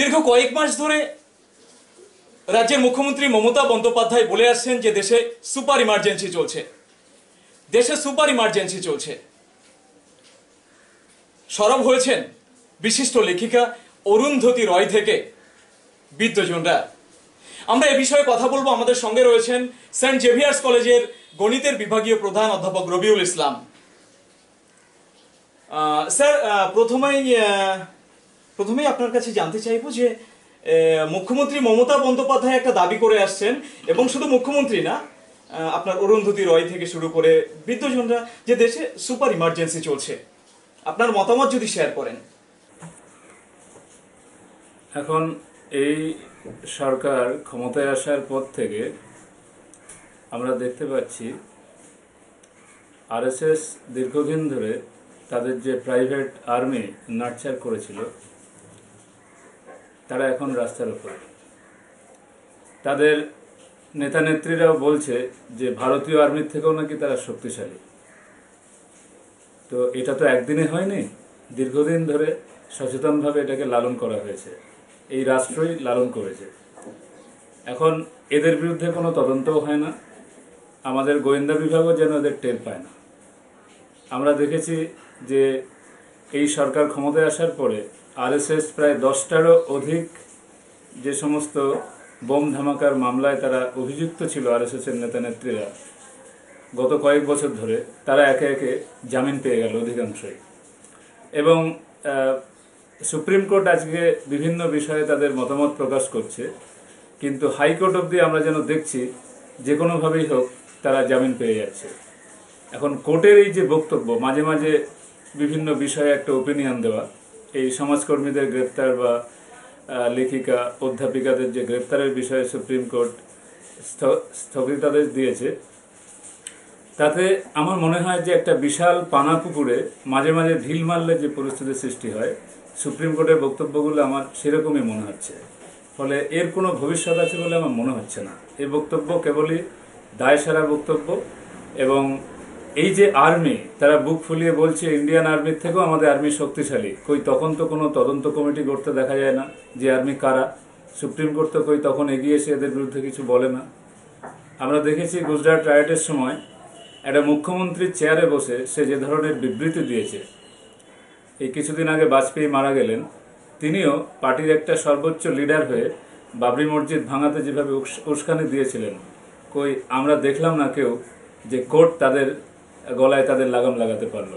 দীর্ঘ কয়েক মাস ধরে রাজ্যের মুখ্যমন্ত্রী মমতা বন্দ্যোপাধ্যায় বলে আসছেন যে দেশে সুপার ইমার্জেন্সি চলছে। দেশে সুপার ইমার্জেন্সি চলছে। সরব হয়েছেন বিশিষ্ট লেখিকা অরুন্ধতী রয় থেকে বিদ্যজনরা। আমরা এ বিষয়ে কথা বলব। আমাদের সঙ্গে রয়েছেন সেন্ট জেভিয়ার্স কলেজের গণিতের বিভাগীয় প্রধান অধ্যাপক রবিউল ইসলাম। স্যার প্রথমেই প্রথমেই আপনার কাছে জানতে চাইব যে মুখ্যমন্ত্রী মমতা বন্দ্যোপাধ্যায় একটা দাবি করে আসছেন, এবং শুধু মুখ্যমন্ত্রী না আপনার অরুন্ধতী রয় থেকে শুরু করে বিদ্যজনরা যে দেশে সুপার ইমার্জেন্সি চলছে। আপনার মতামত যদি শেয়ার করেন। এখন এই সরকার ক্ষমতায় আসার পর থেকে আমরা দেখতে পাচ্ছি আরএসএস দীর্ঘদিন ধরে তাদের যে প্রাইভেট আর্মি নার্চার করেছিল তারা এখন রাস্তার উপরে। তাদের নেতা নেত্রীরাও বলছে যে ভারতীয় আর্মির থেকেও নাকি তারা শক্তিশালী। তো এটা তো একদিনে হয়নি, দীর্ঘদিন ধরে সচেতনভাবে এটাকে লালন করা হয়েছে। এই রাষ্ট্রই লালন করেছে। এখন এদের বিরুদ্ধে কোনো তদন্তও হয় না। আমাদের গোয়েন্দা বিভাগও যেন এদের টের পায় না। আমরা দেখেছি যে এই সরকার ক্ষমতায় আসার পরে আরএসএস প্রায় দশটারও অধিক যে সমস্ত বোম ধামাকার মামলায় তারা অভিযুক্ত ছিল আরএসএসের নেতা নেত্রীরা, গত কয়েক বছর ধরে তারা একে একে জামিন পেয়ে গেল অধিকাংশই। এবং সুপ্রিম কোর্ট আজকে বিভিন্ন বিষয়ে তাদের মতামত প্রকাশ করছে, কিন্তু হাইকোর্ট অবধি আমরা যেন দেখছি যে কোনোভাবেই হোক তারা জামিন পেয়ে যাচ্ছে। এখন কোর্টের এই যে বক্তব্য, মাঝে মাঝে বিভিন্ন বিষয়ে একটা ওপিনিয়ন দেওয়া এই সমাজকর্মীদের গ্রেপ্তার বা লেখিকা, অধ্যাপিকাদের যে গ্রেপ্তারের বিষয়ে সুপ্রিম কোর্ট স্থ- স্থগিতাদেশ দিয়েছে, তাতে আমার মনে হয় যে একটা বিশাল পানা পুকুরে মাঝে মাঝে ঢিল মারলে যে পরিস্থিতির সৃষ্টি হয়, সুপ্রিম কোর্টের বক্তব্যগুলো আমার সেরকমই মনে হচ্ছে। ফলে এর কোনো ভবিষ্যৎ আছে বলে আমার মনে হচ্ছে না। এই বক্তব্য কেবলই দায়সারা বক্তব্য এবং এই যে আর্মি, তারা বুক ফুলিয়ে বলছে, ইন্ডিয়ান আর্মির থেকেও আমাদের আর্মি শক্তিশালী। কই, তখন তো কোনো তদন্ত কমিটি করতে দেখা যায় না যে আর্মি কারা। সুপ্রিম কোর্ট তো কই, তখন এগিয়ে এসে এদের বিরুদ্ধে কিছু বলে না। আমরা দেখেছি গুজরাট রাইটের সময় একটা মুখ্যমন্ত্রীর চেয়ারে বসে সে যে ধরনের বিবৃতি দিয়েছে। এই কিছুদিন আগে বাজপেয়ী মারা গেলেন। তিনিও পার্টির একটা সর্বোচ্চ লিডার হয়ে বাবরি মসজিদ ভাঙাতে যেভাবে উস- উস্কানি দিয়েছিলেন, কই, আমরা দেখলাম না কেউ যে কোর্ট তাদের গলায় তাদের লাগাম লাগাতে পারল।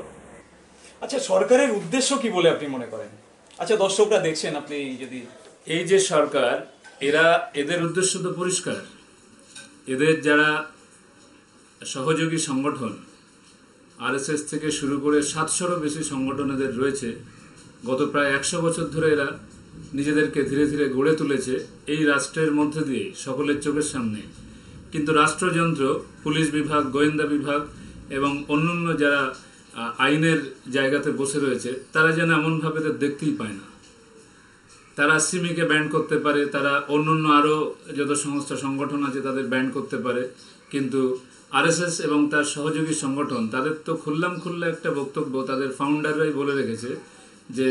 আচ্ছা সরকারের উদ্দেশ্য কি বলে আপনি মনে করেন? আচ্ছা দর্শকরা দেখছেন আপনি যদি এই যে সরকার এরা এদের উদ্দেশ্য তো পরিষ্কার। এদের যারা সহযোগী সংগঠন আরএসএস থেকে শুরু করে সাতশোরও বেশি সংগঠন এদের রয়েছে। গত প্রায় একশো বছর ধরে এরা নিজেদেরকে ধীরে ধীরে গড়ে তুলেছে এই রাষ্ট্রের মধ্যে দিয়ে সকলের চোখের সামনে। কিন্তু রাষ্ট্রযন্ত্র পুলিশ বিভাগ গোয়েন্দা বিভাগ এবং অন্যান্য যারা আইনের জায়গাতে বসে রয়েছে, তারা যেন এমনভাবে এদের দেখতেই পায় না। তারা সিমিকে ব্যান্ড করতে পারে, তারা অন্যান্য আরও যত সংস্থা, সংগঠন আছে, তাদের ব্যান্ড করতে পারে। কিন্তু আরএসএস এবং তার সহযোগী সংগঠন, তাদের তো খুললাম খুল্লা একটা বক্তব্য তাদের ফাউন্ডাররাই বলে রেখেছে যে,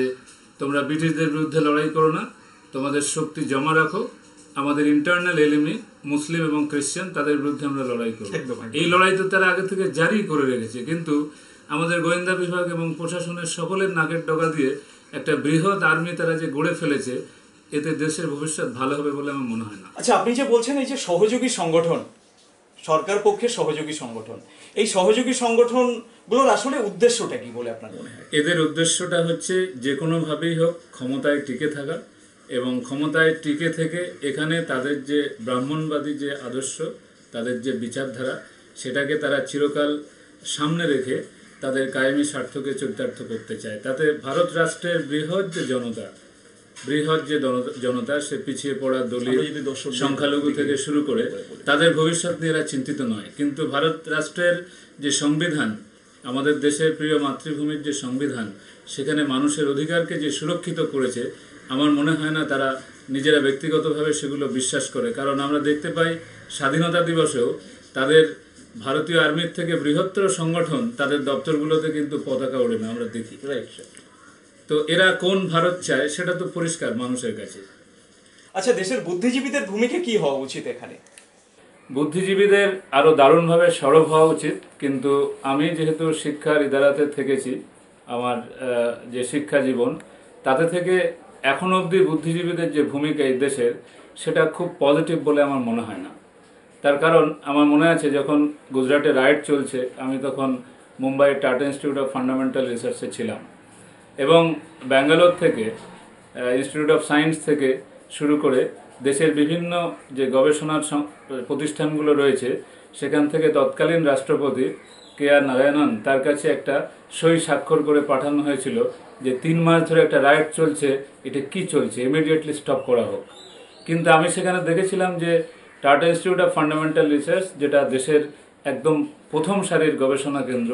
তোমরা ব্রিটিশদের বিরুদ্ধে লড়াই করো না, তোমাদের শক্তি জমা রাখো আমাদের ইন্টারনাল এলিমি মুসলিম এবং খ্রিস্টান তাদের বিরুদ্ধে আমরা লড়াই করব। এই লড়াই তো তারা আগে থেকে জারি করে রেখেছে কিন্তু আমাদের গোয়েন্দা বিভাগ এবং প্রশাসনের সকলের নাকের ডগা দিয়ে একটা বৃহৎ আর্মি তারা যে গড়ে ফেলেছে এতে দেশের ভবিষ্যৎ ভালো হবে বলে আমার মনে হয় না। আচ্ছা আপনি যে বলছেন এই যে সহযোগী সংগঠন সরকার পক্ষের সহযোগী সংগঠন এই সহযোগী সংগঠনগুলোর আসলে উদ্দেশ্যটা কি বলে আপনার মনে হয়? এদের উদ্দেশ্যটা হচ্ছে যে কোনোভাবেই হোক ক্ষমতায় টিকে থাকা এবং ক্ষমতায় টিকে থেকে এখানে তাদের যে ব্রাহ্মণবাদী যে আদর্শ তাদের যে বিচারধারা সেটাকে তারা চিরকাল সামনে রেখে তাদের কায়েমি স্বার্থকে চরিতার্থ করতে চায়। তাতে ভারত রাষ্ট্রের বৃহৎ যে জনতা বৃহৎ যে জন- জনতা সে পিছিয়ে পড়া দলীয় সংখ্যালঘু থেকে শুরু করে তাদের ভবিষ্যৎ নিয়ে এরা চিন্তিত নয়। কিন্তু ভারত রাষ্ট্রের যে সংবিধান আমাদের দেশের প্রিয় মাতৃভূমির যে সংবিধান সেখানে মানুষের অধিকারকে যে সুরক্ষিত করেছে আমার মনে হয় না তারা নিজেরা ব্যক্তিগতভাবে সেগুলো বিশ্বাস করে। কারণ আমরা দেখতে পাই স্বাধীনতা দিবসেও তাদের ভারতীয় আর্মির থেকে বৃহত্তর সংগঠন তাদের দপ্তরগুলোতে কিন্তু পতাকা ওড়ে না আমরা দেখি। তো এরা কোন ভারত চায় সেটা তো পরিষ্কার মানুষের কাছে। আচ্ছা দেশের বুদ্ধিজীবীদের ভূমিকা কি হওয়া উচিত এখানে? বুদ্ধিজীবীদের আরও দারুণভাবে সরব হওয়া উচিত কিন্তু আমি যেহেতু শিক্ষার ইদারাতে থেকেছি আমার যে শিক্ষা জীবন তাতে থেকে এখন অবধি বুদ্ধিজীবীদের যে ভূমিকা এই দেশের, সেটা খুব পজিটিভ বলে আমার মনে হয় না। তার কারণ আমার মনে আছে যখন গুজরাটে রাইড চলছে, আমি তখন Mumbai Tata institute of fundamental রিসার্চে ছিলাম। এবং ব্যাঙ্গালোর থেকে ইনস্টিটিউট অফ সায়েন্স থেকে শুরু করে দেশের বিভিন্ন যে গবেষণার প্রতিষ্ঠানগুলো রয়েছে, সেখান থেকে তৎকালীন রাষ্ট্রপতি কে আর নারায়ণন, তার কাছে একটা সই স্বাক্ষর করে পাঠানো হয়েছিল যে তিন মাস ধরে একটা রাইড চলছে, এটা কি চলছে? ইমিডিয়েটলি স্টপ করা হোক। কিন্তু আমি সেখানে দেখেছিলাম যে Tata institute of fundamental research যেটা দেশের একদম প্রথম সারির গবেষণা কেন্দ্র,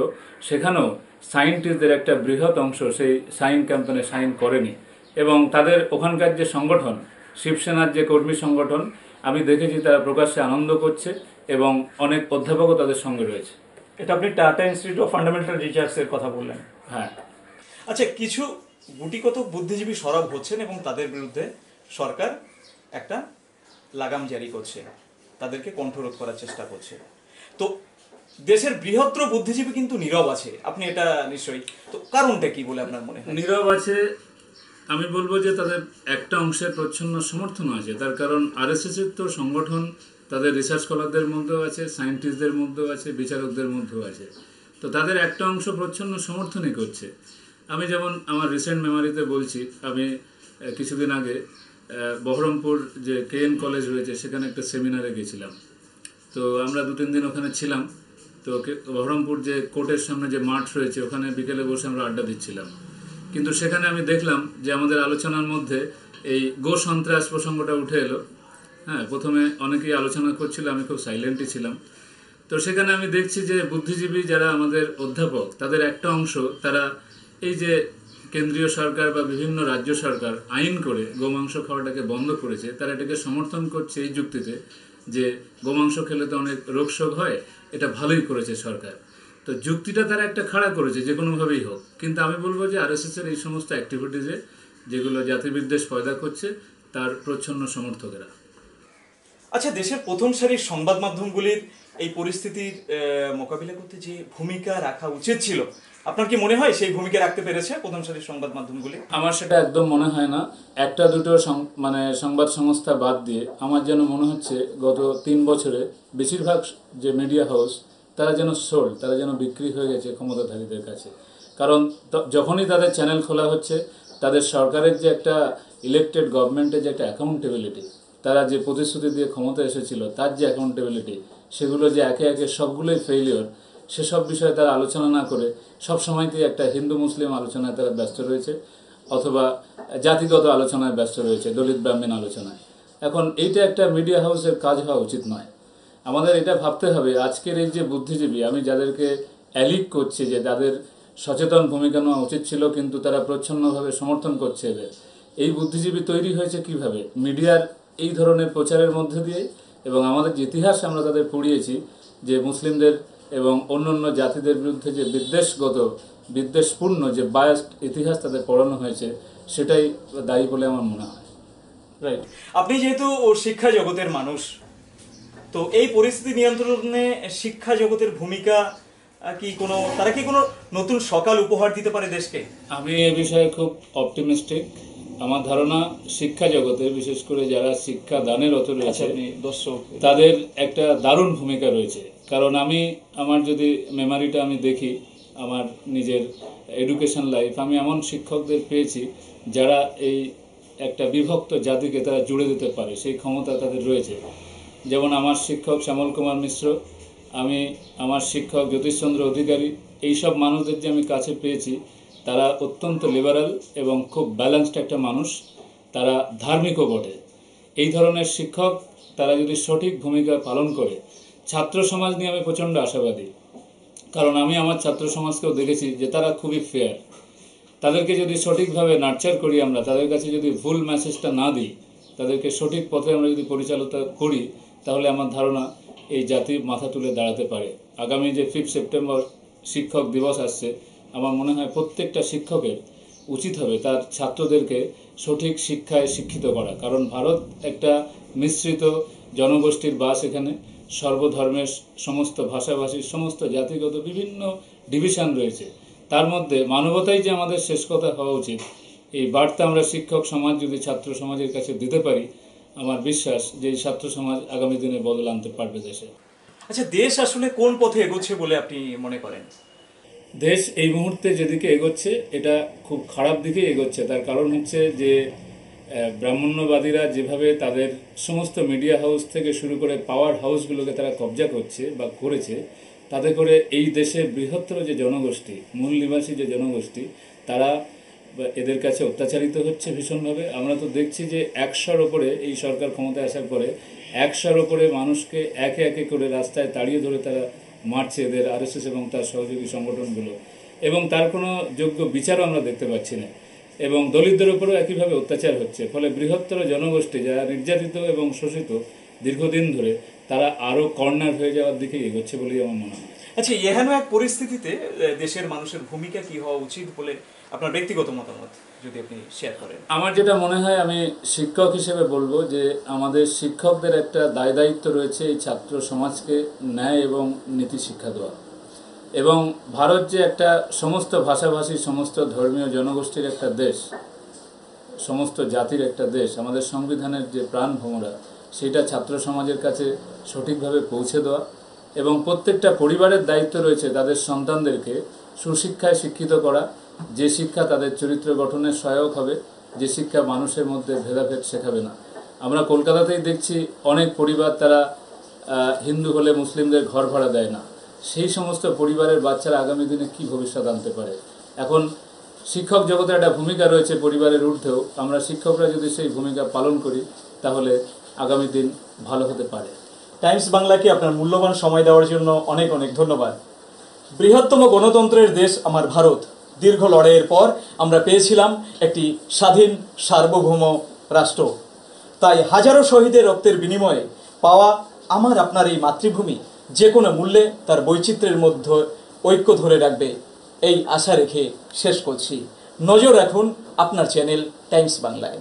সেখানেও সায়েন্টিস্টদের একটা বৃহৎ অংশ সেই সাইন ক্যাম্পেনে সাইন করেনি। এবং তাদের ওখানকার যে সংগঠন, শিবসেনার যে কর্মী সংগঠন, আমি দেখেছি তারা প্রকাশ্যে আনন্দ করছে এবং অনেক অধ্যাপকও তাদের সঙ্গে রয়েছে। এটা আপনি টাটা ইনস্টিটিউট অফ ফান্ডামেন্টাল রিসার্চের কথা বললেন। হ্যাঁ। আচ্ছা কিছু গুটিকত বুদ্ধিজীবী সরব হচ্ছেন এবং তাদের বিরুদ্ধে সরকার একটা লাগাম জারি করছে। তাদেরকে কণ্ঠরোধ করার চেষ্টা করছে। তো দেশের বৃহত্তর বুদ্ধিজীবী কিন্তু নীরব আছে। আপনি এটা নিশ্চয়ই তো কারণটা কি বলে আপনার মনে হয়? নীরব আছে আমি বলব যে তাদের একটা অংশের প্রচ্ছন্ন সমর্থন আছে। তার কারণ আরএসএস এর তো সংগঠন তাদের রিসার্চ স্কলারদের মধ্যেও আছে সায়েন্টিস্টদের মধ্যেও আছে, বিচারকদের মধ্যেও আছে। তো তাদের একটা অংশ প্রচ্ছন্ন সমর্থনই করছে। আমি যেমন আমার রিসেন্ট মেমারিতে বলছি, আমি কিছুদিন আগে বহরমপুর যে কেএন কলেজ রয়েছে, সেখানে একটা সেমিনারে গেছিলাম। তো আমরা দু তিন দিন ওখানে ছিলাম। তো বহরমপুর যে কোর্টের সামনে যে মাঠ রয়েছে, ওখানে বিকেলে বসে আমরা আড্ডা দিচ্ছিলাম। কিন্তু সেখানে আমি দেখলাম যে আমাদের আলোচনার মধ্যে এই গো সন্ত্রাস প্রসঙ্গটা উঠে এলো। হ্যাঁ প্রথমে অনেকেই আলোচনা করছিল, আমি খুব সাইলেন্টই ছিলাম। তো সেখানে আমি দেখছি যে বুদ্ধিজীবী যারা আমাদের অধ্যাপক, তাদের একটা অংশ, তারা এই যে কেন্দ্রীয় সরকার বা বিভিন্ন রাজ্য সরকার আইন করে গোমাংস খাওয়াটাকে বন্ধ করেছে, তারা এটাকে সমর্থন করছে এই যুক্তিতে যে গোমাংস খেলে তো অনেক রোগশোক হয়, এটা ভালোই করেছে সরকার। তো যুক্তিটা তারা একটা খাড়া করেছে, যে কোনোভাবেই হোক। কিন্তু আমি বলব যে আরএসএস এর এই সমস্ত অ্যাক্টিভিটিজে যেগুলো জাতিবিদ্বেষ পয়দা করছে, তার প্রচ্ছন্ন সমর্থকেরা। আচ্ছা দেশের প্রথম সারির সংবাদ মাধ্যমগুলির এই পরিস্থিতির মোকাবিলা করতে যে ভূমিকা রাখা উচিত ছিল, আপনার কি মনে হয় সেই ভূমিকা রাখতে পেরেছে প্রথম সারির সংবাদ মাধ্যমগুলি? আমার সেটা একদম মনে হয় না। একটা, দুটো মানে সংবাদ সংস্থা বাদ দিয়ে আমার যেন মনে হচ্ছে গত তিন বছরে বেশিরভাগ যে মিডিয়া হাউস তারা যেন সোল্ড তারা যেন বিক্রি হয়ে গেছে ক্ষমতাধারীদের কাছে। কারণ যখনই তাদের চ্যানেল খোলা হচ্ছে, তাদের সরকারের যে একটা ইলেকটেড গভর্নমেন্টের যে একটা অ্যাকাউন্টেবিলিটি তারা যে প্রতিশ্রুতি দিয়ে ক্ষমতা এসেছিল, তার যে অ্যাকাউন্টেবিলিটি সেগুলো যে একে একে সবগুলোই ফেইলিওর সেসব বিষয়ে তারা আলোচনা না করে সব সময়তেই একটা হিন্দু মুসলিম আলোচনায় তারা ব্যস্ত রয়েছে অথবা জাতিগত আলোচনায় ব্যস্ত রয়েছে, দলিত ব্রাহ্মণ আলোচনায়। এখন এইটা একটা মিডিয়া হাউসের কাজ হওয়া উচিত নয়। আমাদের এটা ভাবতে হবে, আজকের এই যে বুদ্ধিজীবী, আমি যাদেরকে অ্যালিক করছি যে তাদের সচেতন ভূমিকা নেওয়া উচিত ছিল কিন্তু তারা প্রচ্ছন্নভাবে সমর্থন করছে এদের, এই বুদ্ধিজীবী তৈরি হয়েছে কীভাবে? মিডিয়ার এই ধরনের প্রচারের মধ্যে দিয়ে এবং আমাদের যে ইতিহাস আমরা তাদের পড়িয়েছি যে মুসলিমদের এবং অন্যান্য জাতিদের বিরুদ্ধে যে বিদ্বেষগত বিদ্বেষপূর্ণ যে বায়াস্ট ইতিহাস তাদের পড়ানো হয়েছে সেটাই দায়ী বলে আমার মনে হয়। রাইট আপনি যেহেতু শিক্ষা জগতের মানুষ তো এই পরিস্থিতি নিয়ন্ত্রণে শিক্ষা জগতের ভূমিকা কি কোনো তারা কি কোনো নতুন সকাল উপহার দিতে পারে দেশকে? আমি এ বিষয়ে খুব অপটিমিস্টিক আমার ধারণা শিক্ষা জগতে বিশেষ করে যারা শিক্ষা দানের অত আচ্ছা রয়েছে দর্শক। তাদের একটা দারুণ ভূমিকা রয়েছে। কারণ আমি আমার যদি মেমারিটা আমি দেখি আমার নিজের এডুকেশন লাইফ আমি এমন শিক্ষকদের পেয়েছি যারা এই একটা বিভক্ত জাতিকে তারা জুড়ে দিতে পারে সেই ক্ষমতা তাদের রয়েছে। যেমন আমার শিক্ষক শ্যামল কুমার মিশ্র আমি আমার শিক্ষক জ্যোতিষচন্দ্র অধিকারী এইসব মানুষদের যে আমি কাছে পেয়েছি তারা অত্যন্ত লিবারাল এবং খুব ব্যালেন্সড একটা মানুষ। তারা ধার্মিকও বটে। এই ধরনের শিক্ষক তারা যদি সঠিক ভূমিকা পালন করে, ছাত্র সমাজ নিয়ে আমি প্রচণ্ড আশাবাদী। কারণ আমি আমার ছাত্র সমাজকেও দেখেছি যে তারা খুবই ফেয়ার তাদেরকে যদি সঠিকভাবে নার্চার করি আমরা, তাদের কাছে যদি ভুল মেসেজটা না দিই, তাদেরকে সঠিক পথে আমরা যদি পরিচালনা করি, তাহলে আমার ধারণা এই জাতি মাথা তুলে দাঁড়াতে পারে। আগামী যে ফিফথ সেপ্টেম্বর শিক্ষক দিবস আসছে আমার মনে হয় প্রত্যেকটা শিক্ষকের উচিত হবে তার ছাত্রদেরকে সঠিক শিক্ষায় শিক্ষিত করা। কারণ ভারত একটা মিশ্রিত জনগোষ্ঠীর বাস এখানে। সর্বধর্মের সমস্ত ভাষাভাষীর সমস্ত জাতিগত বিভিন্ন ডিভিশন রয়েছে। তার মধ্যে মানবতাই যে আমাদের শেষ কথা হওয়া উচিত, এই বার্তা আমরা শিক্ষক সমাজ যদি ছাত্র সমাজের কাছে দিতে পারি, আমার বিশ্বাস যে ছাত্র সমাজ আগামী দিনে বদল আনতে পারবে দেশে। আচ্ছা দেশ আসলে কোন পথে এগোচ্ছে বলে আপনি মনে করেন? দেশ এই মুহূর্তে যেদিকে এগোচ্ছে, এটা খুব খারাপ দিকে এগোচ্ছে। তার কারণ হচ্ছে যে ব্রাহ্মণ্যবাদীরা যেভাবে তাদের সমস্ত মিডিয়া হাউস থেকে শুরু করে পাওয়ার হাউসগুলোকে তারা কবজা করছে বা করেছে, তাতে করে এই দেশের বৃহত্তর যে জনগোষ্ঠী, মূল নিবাসী যে জনগোষ্ঠী, তারা এদের কাছে অত্যাচারিত হচ্ছে ভীষণভাবে। আমরা তো দেখছি যে একশোর ওপরে এই সরকার ক্ষমতায় আসার পরে, একশোর ওপরে মানুষকে একে একে করে রাস্তায় তাড়িয়ে ধরে তারা মারছে এদের, আরএসএস এবং তার সহযোগী সংগঠনগুলো। এবং তার কোনো যোগ্য বিচারও আমরা দেখতে পাচ্ছি না। এবং দলিতদের উপরেও একইভাবে অত্যাচার হচ্ছে। ফলে বৃহত্তর জনগোষ্ঠী যারা নির্যাতিত এবং শোষিত দীর্ঘদিন ধরে, তারা আরও কর্নার হয়ে যাওয়ার দিকে এগোচ্ছে বলেই আমার মনে হয়। আচ্ছা এহেন এক পরিস্থিতিতে দেশের মানুষের ভূমিকা কি হওয়া উচিত বলে আপনার ব্যক্তিগত মতামত যদি আপনি শেয়ার করেন। আমার যেটা মনে হয়, আমি শিক্ষক হিসেবে বলব যে, আমাদের শিক্ষকদের একটা দায় দায়িত্ব রয়েছে এই ছাত্র সমাজকে ন্যায় এবং নীতি শিক্ষা দেওয়া। এবং ভারত যে একটা সমস্ত ভাষাভাষী, সমস্ত ধর্মীয় জনগোষ্ঠীর একটা দেশ, সমস্ত জাতির একটা দেশ, আমাদের সংবিধানের যে প্রাণ ভোমরা, সেটা ছাত্র সমাজের কাছে সঠিকভাবে পৌঁছে দেওয়া। এবং প্রত্যেকটা পরিবারের দায়িত্ব রয়েছে তাদের সন্তানদেরকে সুশিক্ষায় শিক্ষিত করা যে শিক্ষা তাদের চরিত্র গঠনে সহায়ক হবে, যে শিক্ষা মানুষের মধ্যে ভেদাভেদ শেখাবে না। আমরা কলকাতাতেই দেখছি অনেক পরিবার তারা হিন্দু হলে মুসলিমদের ঘর ভাড়া দেয় না। সেই সমস্ত পরিবারের বাচ্চারা আগামী দিনে কি ভবিষ্যৎ আনতে পারে? এখন শিক্ষক জগতের একটা ভূমিকা রয়েছে পরিবারের ঊর্ধ্বেও। আমরা শিক্ষকরা যদি সেই ভূমিকা পালন করি, তাহলে আগামী দিন ভালো হতে পারে। টাইমস বাংলাকে আপনার মূল্যবান সময় দেওয়ার জন্য অনেক অনেক ধন্যবাদ। বৃহত্তম গণতন্ত্রের দেশ আমার ভারত। দীর্ঘ লড়াইয়ের পর আমরা পেয়েছিলাম একটি স্বাধীন সার্বভৌম রাষ্ট্র। তাই হাজারো শহীদের রক্তের বিনিময়ে পাওয়া আমার আপনার এই মাতৃভূমি যে কোনো মূল্যে তার বৈচিত্র্যের মধ্যে ঐক্য ধরে রাখবে, এই আশা রেখে শেষ করছি। নজর রাখুন আপনার চ্যানেল টাইমস বাংলায়।